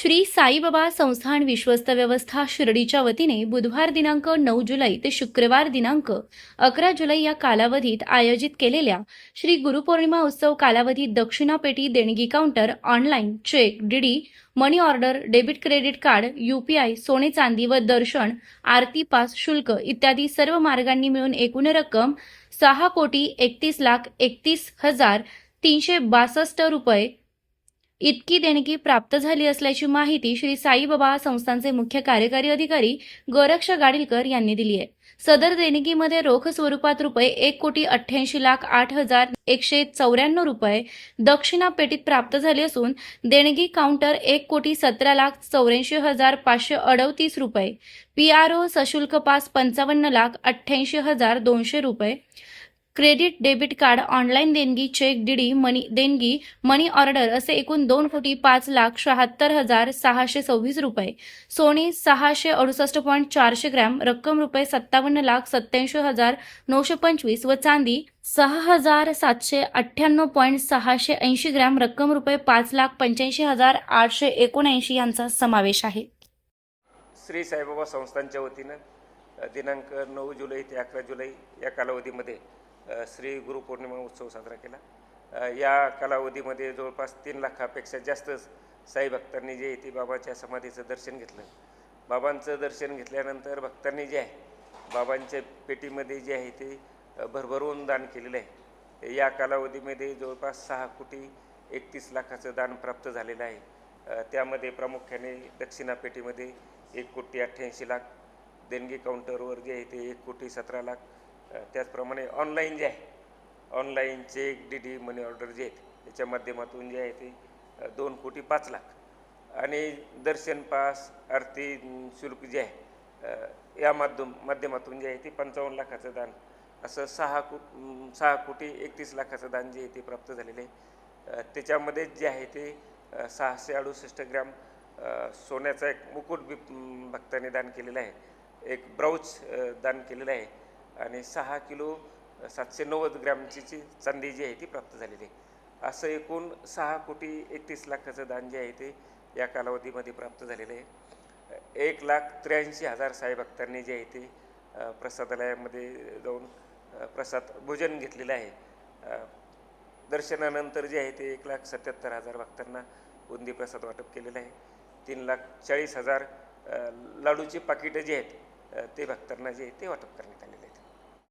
श्री साईबाबा संस्थान विश्वस्त व्यवस्था शिर्डीच्या वतीने बुधवार दिनांक नऊ जुलै ते शुक्रवार दिनांक अकरा जुलै या कालावधीत आयोजित केलेल्या श्री गुरुपौर्णिमा उत्सव कालावधीत दक्षिणापेटी देणगी counter online cheque DD money order debit credit card UPI सोने चांदी व दर्शन आरती पास शुल्क इत्यादी सर्व मार्गांनी मिळून एकूण रक्कम सहा कोटी एकतीस लाख एकतीस हजार तीनशे बासष्ट रुपये इतकी देणगी प्राप्त झाली असल्याची माहिती श्री साईबाबा संस्थांचे मुख्य कार्यकारी अधिकारी गोरक्ष गाडीलकर यांनी दिली आहे. सदर देणगीमध्ये रोख स्वरूपात रुपये एक कोटी अठ्ठ्याऐंशी लाख आठ हजार एकशे चौऱ्याण्णव रुपये दक्षिणा पेटीत प्राप्त झाली असून देणगी काउंटर एक कोटी सतरा लाख चौऱ्याऐंशी हजार पाचशे अडतीस रुपये. पी आर ओ सशुल्क पास पंचावन्न लाख अठ्ठ्याऐंशी हजार दोनशे रुपये. क्रेडिट डेबिट कार्ड ऑनलाईन देणगी चेक डीडी मनी देणगी मनी ऑर्डर असे एकूण दोन कोटी पाच लाख शहात्तर हजार सहाशे सव्वीस रुपये. सोने सहाशे अडुसष्ट पॉईंट चारशे ग्रॅम रक्कम रुपये सत्तावन्न लाख सत्याऐंशी हजार नऊशे पंचवीस व चांदी सहा हजार सातशे अठ्ठ्याण्णव पॉईंट सहाशे ऐंशी ग्रॅम रक्कम रुपये पाच लाख पंच्याऐंशी हजार आठशे एकोणऐंशी यांचा समावेश आहे. श्री साईबाबा संस्थांच्या वतीनं दिनांक नऊ जुलै ते अकरा जुलै या कालावधीमध्ये श्री गुरुपौर्णिमा उत्सव साजरा केला. या कालावधीमध्ये जवळपास तीन लाखापेक्षा जास्त साई भक्तांनी जे आहे ते बाबाच्या समाधीचं दर्शन घेतलं. बाबांचं दर्शन घेतल्यानंतर भक्तांनी जे आहे बाबांच्या पेटीमध्ये जे आहे ते भरभरून दान केलेलं आहे. या कालावधीमध्ये जवळपास सहा कोटी एकतीस लाखाचं दान प्राप्त झालेलं आहे. त्यामध्ये प्रामुख्याने दक्षिणा पेटीमध्ये एक कोटी अठ्ठ्याऐंशी लाख देणगी काउंटरवर जे आहे ते एक कोटी सतरा लाख त्याचप्रमाणे ऑनलाईन जे आहे online cheque D D money order जे आहेत याच्या माध्यमातून जे आहे ते दोन कोटी पाच लाख. आणि दर्शन पास आरती शुल्क जे आहे या माध्यम माध्यमातून जे आहे ते पंचावन्न लाखाचं दान असं सहा को सहा कोटी एकतीस लाखाचं दान जे आहे ते प्राप्त झालेलं आहे. त्याच्यामध्ये जे आहे ते सहाशे अडुसष्ट ग्रॅम सोन्याचा एक मुकुट बी दान केलेला आहे. एक ब्राऊच दान केलेलं आहे. आणि सहा किलो सातशे नव्वद ग्रॅमची जी चांदी जी आहे ती प्राप्त झालेली आहे. असं एकूण सहा कोटी एकतीस लाखाचं दान जे आहे ते या कालावधीमध्ये प्राप्त झालेलं आहे. एक लाख त्र्याऐंशी हजार साईभक्तांनी जे आहे ते प्रसादालयामध्ये जाऊन प्रसाद भोजन घेतलेलं आहे. दर्शनानंतर जे आहे ते एक लाख सत्याहत्तर हजार भक्तांना बुंदी प्रसाद वाटप केलेलं आहे. तीन लाख चाळीस हजार लाडूची पाकिटं जी आहेत ते भक्तांना जे आहे ते वाटप करण्यात आले